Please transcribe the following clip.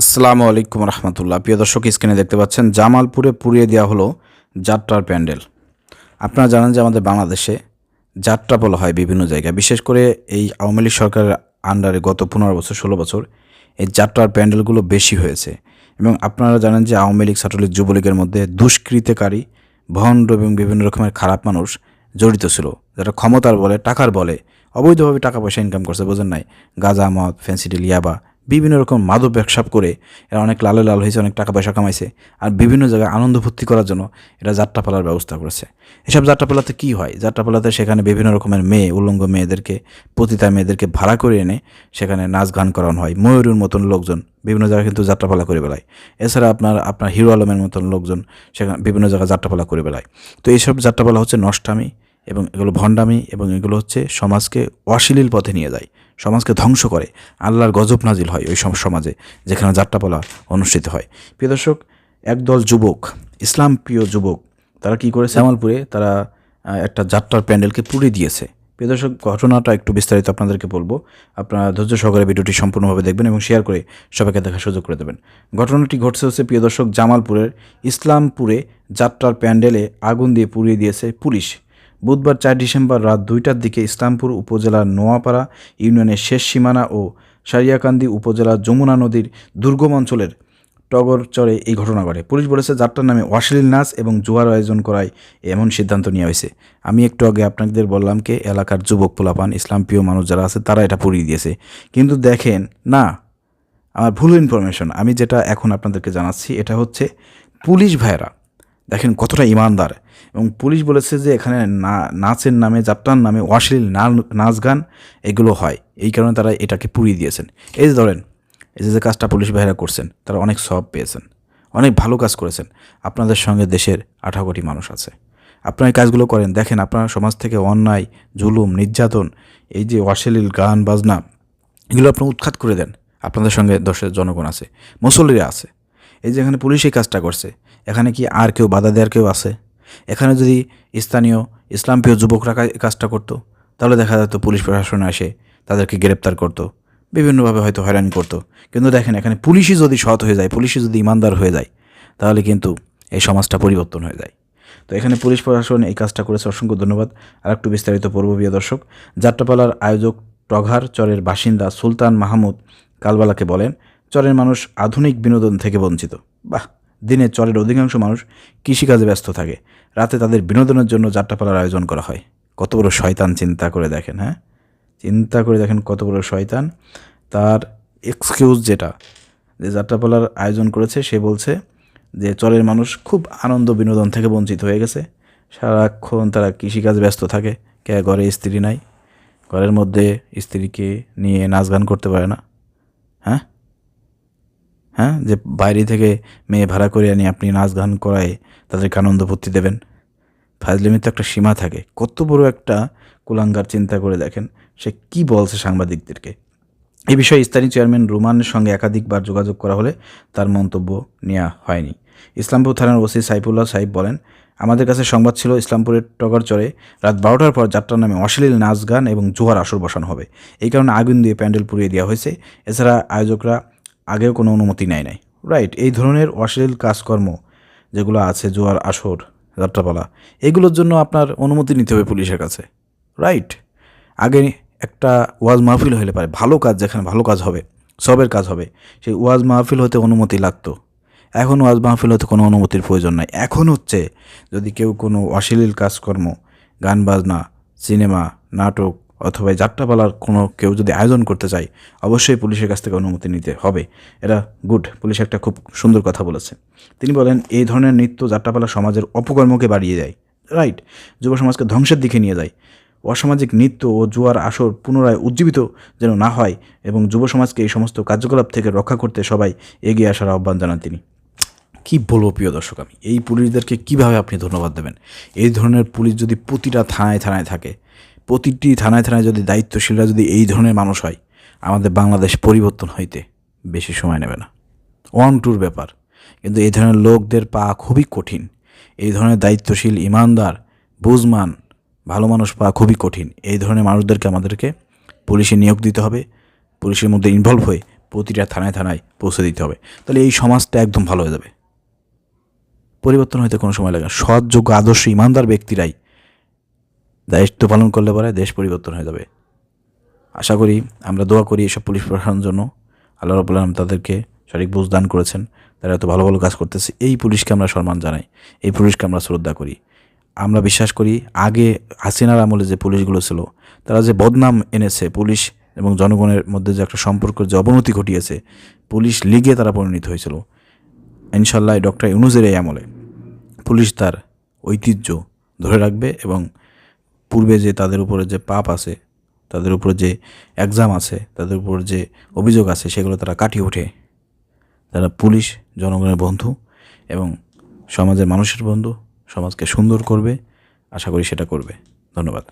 আসসালামু আলাইকুম রহমতুল্লাহ। প্রিয় দর্শক, স্ক্রিনে দেখতে পাচ্ছেন, জামালপুরে পুড়িয়ে দেওয়া হলো যাত্রার প্যান্ডেল। আপনারা জানেন যে আমাদের বাংলাদেশে যাত্রা বলা হয় বিভিন্ন জায়গায়। বিশেষ করে এই আওয়ামী লীগ সরকারের আন্ডারে গত পনেরো বছর, ষোলো বছর এই যাত্রার প্যান্ডেলগুলো বেশি হয়েছে। এবং আপনারা জানেন যে আওয়ামী লীগ ছাত্রলীগ যুবলীগের মধ্যে দুষ্কৃতকারী, ভণ্ড এবং বিভিন্ন রকমের খারাপ মানুষ জড়িত ছিল, যারা ক্ষমতার বলে, টাকার বলে, অবৈধভাবে টাকা পয়সা ইনকাম করছে, বোঝেন নাই। গাঁজা, মদ ফেন্সিডিল ইয়াবা বিভিন্ন রকম মাদক ব্যবসা করে এরা অনেক লালে লাল হয়েছে, অনেক টাকা পয়সা কামাইছে আর বিভিন্ন জায়গায় আনন্দ ভর্তি করার জন্য এরা যাত্রাপালার ব্যবস্থা করেছে। এসব যাত্রাপালাতে কী হয়? যাত্রাপালাতে সেখানে বিভিন্ন রকমের মেয়ে উল্লঙ্গ মেয়েদেরকে, পতিতা মেয়েদেরকে ভাড়া করে এনে সেখানে নাচ গান করানো হয়। ময়ূরের মতন লোকজন বিভিন্ন জায়গায় কিন্তু যাত্রাপালা করে বেড়ায়। এছাড়া আপনার আপনার হিরো আলমের মতন লোকজন সেখানে বিভিন্ন জায়গায় যাত্রাপালা করে বেড়ায়। তো এইসব যাত্রাপালা হচ্ছে নষ্টামি এবং এগুলো ভণ্ডামি এবং এগুলো হচ্ছে সমাজকে অশ্লীল পথে নিয়ে যায়। সমাজকে ধ্বংস করে। আল্লাহর গজব নাজিল হয় ওই সম সমাজে, যেখানে যাত্রাপালা অনুষ্ঠিত হয়। প্রিয় দর্শক, একদল যুবক, ইসলাম প্রিয় যুবক, তারা কি করেছে? জামালপুরে তারা একটা যাত্রার প্যান্ডেলকে পুড়ে দিয়েছে। প্রিয় দর্শক, ঘটনাটা একটু বিস্তারিত আপনাদেরকে বলব। আপনারা ধৈর্য সহকারে ভিডিওটি সম্পূর্ণভাবে দেখবেন এবং শেয়ার করে সবাইকে দেখার সুযোগ করে দেবেন। ঘটনাটি ঘটছে হচ্ছে, প্রিয় দর্শক, জামালপুরের ইসলামপুরে যাত্রার প্যান্ডেলে আগুন দিয়ে পুড়িয়ে দিয়েছে পুলিশ। বুধবার চার ডিসেম্বর রাত দুইটার দিকে ইসলামপুর উপজেলার নোয়াপাড়া ইউনিয়নের শেষ সীমানা ও সারিয়াকান্দি উপজেলার যমুনা নদীর দুর্গম অঞ্চলের টগরচরে এই ঘটনা ঘটে। পুলিশ বলেছে, যাত্রার নামে অশ্লীল নাচ এবং জুয়ার আয়োজন করায় এমন সিদ্ধান্ত নেওয়া হয়েছে। আমি একটু আগে আপনাদের বললাম কে, এলাকার যুবক পোলাপান, ইসলাম প্রিয় মানুষ যারা আছে, তারা এটা পুড়িয়ে দিয়েছে। কিন্তু দেখেন, না, আমার ভুল ইনফরমেশন আমি যেটা এখন আপনাদেরকে জানাচ্ছি, এটা হচ্ছে পুলিশ ভাইয়েরা দেখেন কতটা ইমানদার। এবং পুলিশ বলেছে যে এখানে না, নাচের নামে, যাত্রার নামে অশ্লীল নাচ গান এগুলো হয়। এই কারণে তারা এটাকে পুড়িয়ে দিয়েছেন। এই যে ধরেন, এই যে যে কাজটা পুলিশ ভাইয়েরা করছেন, তারা অনেক সব পেয়েছেন, অনেক ভালো কাজ করেছেন। আপনাদের সঙ্গে দেশের আঠারো কোটি মানুষ আছে। আপনারা এই কাজগুলো করেন। দেখেন আপনারা সমাজ থেকে অন্যায়, জুলুম, নির্যাতন, এই যে অশ্লীল গান, বাজনা, এগুলো আপনি উৎখাত করে দেন। আপনাদের সঙ্গে দেশের জনগণ আছে, মুসল্লিরা আছে। এই যে এখানে পুলিশ এই কাজটা করছে। এখানে কি আর কেউ বাধা দেওয়ার কেউ আছে? এখানে যদি স্থানীয় ইসলামপ্রিয় যুবকরা কাজটা করতো, তাহলে দেখা যেত পুলিশ প্রশাসন এসে তাদেরকে গ্রেপ্তার করতো, বিভিন্নভাবে হয়তো হয়রানি করতো। কিন্তু দেখেন, এখানে পুলিশই যদি সৎ হয়ে যায়, পুলিশই যদি ইমানদার হয়ে যায়, তাহলে কিন্তু এই সমাজটা পরিবর্তন হয়ে যায়। তো এখানে পুলিশ প্রশাসন এই কাজটা করেছে, অসংখ্য ধন্যবাদ। আর একটু বিস্তারিত পূর্ব, প্রিয় দর্শক, যাত্রাপালার আয়োজক টঘার চরের বাসিন্দা সুলতান মাহমুদ কালবালাকে বলেন চরের মানুষ আধুনিক বিনোদন থেকে বঞ্চিত। বাহ, দিনে চরের অধিকাংশ মানুষ কৃষিকাজে ব্যস্ত থাকে। রাতে তাদের বিনোদনের জন্য যাত্রাপালার আয়োজন করা হয়। কত বড় শয়তান, চিন্তা করে দেখেন হ্যাঁ? চিন্তা করে দেখেন কত বড় শয়তান। তার এক্সকিউজ যেটা, যে যাত্রাপালার আয়োজন করেছে, সে বলছে যে চরের মানুষ খুব আনন্দ বিনোদন থেকে বঞ্চিত হয়ে গেছে। সারাক্ষণ তারা কৃষিকাজ ব্যস্ত থাকে। কে ঘরে স্ত্রী নাই? ঘরের মধ্যে স্ত্রীকে নিয়ে নাচ গান করতে পারে না। হ্যাঁ? হ্যাঁ? যে বাইরে থেকে মেয়ে ভাড়া করে আনি, আপনি নাচ গান করায় তাদেরকে আনন্দ ভর্তি দেবেন। ফাজলিমির তো একটা সীমা থাকে। কত বড় একটা কুলাঙ্গার চিন্তা করে দেখেন সে কি বলছে সাংবাদিকদেরকে। এই বিষয়ে স্থানীয় চেয়ারম্যান রুমানের সঙ্গে একাধিকবার যোগাযোগ করা হলে তার মন্তব্য নেওয়া হয়নি। ইসলামপুর থানার ওসি সাইফুল্লাহ সাহিব বলেন, আমাদের কাছে সংবাদ ছিল ইসলামপুরের টগরচরে রাত বারোটার পর যাত্রার নামে অশ্লীল নাচ গান এবং জোয়ার আসর বসানো হবে। এই কারণে আগুন দিয়ে প্যান্ডেল পুড়িয়ে দেওয়া হয়েছে। এছাড়া আয়োজকরা আগেও কোনো অনুমতি নেয় নাই। রাইট এই ধরনের অশ্লীল কাজকর্ম যেগুলো আছে, জোয়ার, আসর, যাত্রাপালা, এগুলোর জন্য আপনার অনুমতি নিতে হবে পুলিশের কাছে। রাইট আগে একটা ওয়াজ মাহফিল হলে পারে, ভালো কাজ যেখানে ভালো কাজ হবে, সবের কাজ হবে, সেই ওয়াজ মাহফিল হতে অনুমতি লাগতো। এখন ওয়াজ মাহফিল হতে কোনো অনুমতির প্রয়োজন নাই। এখন হচ্ছে, যদি কেউ কোনো অশ্লীল কাজকর্ম, গান বাজনা, সিনেমা, নাটক অথবা যাত্রাপালার কোনো কেউ যদি আয়োজন করতে চায়, অবশ্যই পুলিশের কাছ থেকে অনুমতি নিতে হবে। এটা গুড, পুলিশ একটা খুব সুন্দর কথা বলেছে। তিনি বলেন, এই ধরনের নৃত্য যাত্রাপালা সমাজের অপকর্মকে বাড়িয়ে দেয়। রাইট, যুব সমাজকে ধ্বংসের দিকে নিয়ে যায়। অসামাজিক নৃত্য ও জুয়ার আসর পুনরায় উজ্জীবিত যেন না হয় এবং যুব সমাজকে এই সমস্ত কার্যকলাপ থেকে রক্ষা করতে সবাই এগিয়ে আসার আহ্বান জানান তিনি। কি বলব প্রিয় দর্শক আমি, এই পুলিশদেরকে কীভাবে আপনি ধন্যবাদ দেবেন? এই ধরনের পুলিশ যদি প্রতিটা থানায় থানায় থাকে প্রতিটি থানায় থানায় যদি দায়িত্বশীলরা যদি এই ধরনের মানুষ হয়, আমাদের বাংলাদেশ পরিবর্তন হইতে বেশি সময় নেবে না। ওয়ান টুর ব্যাপার। কিন্তু এই ধরনের লোকদের পাওয়া খুবই কঠিন। এই ধরনের দায়িত্বশীল ইমানদার, বুঝমান, ভালো মানুষ পাওয়া খুবই কঠিন। এই ধরনের মানুষদেরকে আমাদেরকে পুলিশে নিয়োগ দিতে হবে। পুলিশের মধ্যে ইনভলভ হয়ে প্রতিটা থানায় থানায় পৌঁছে দিতে হবে। তাহলে এই সমাজটা একদম ভালো হয়ে যাবে। পরিবর্তন হইতে কোনো সময় লাগে না। সৎ আদর্শ, ইমানদার ব্যক্তিরাই দায়িত্ব পালন করলে পরে দেশ পরিবর্তন হয়ে যাবে। আশা করি আমরা দোয়া করি এসব পুলিশ প্রশাসনের জন্য। আল্লাহ রবুল আলম তাদেরকে সঠিক বুঝ দান করেছেন। তারা এত ভালো ভালো কাজ করতেছে। এই পুলিশকে আমরা সম্মান জানাই। এই পুলিশকে আমরা শ্রদ্ধা করি। আমরা বিশ্বাস করি আগে হাসিনার আমলে যে পুলিশগুলো ছিল, তারা যে বদনাম এনেছে পুলিশ এবং জনগণের মধ্যে যে একটা সম্পর্কের যে অবনতি ঘটিয়েছে, পুলিশ লিগে তারা পরিণত হয়েছিল। ইনশাল্লাহ ডক্টর ইউনুজের এই আমলে পুলিশ তার ঐতিহ্য ধরে রাখবে এবং পূর্বে যে তাদের উপরে যে পাপ আছে, তাদের উপর যে এক্সাম আছে, তাদের উপর যে অভিযোগ আছে, সেগুলো তারা কাটিয়ে ওঠে। তারা পুলিশ, জনগণের বন্ধু এবং সমাজের মানুষের বন্ধু, সমাজকে সুন্দর করবে। আশা করি সেটা করবে। ধন্যবাদ।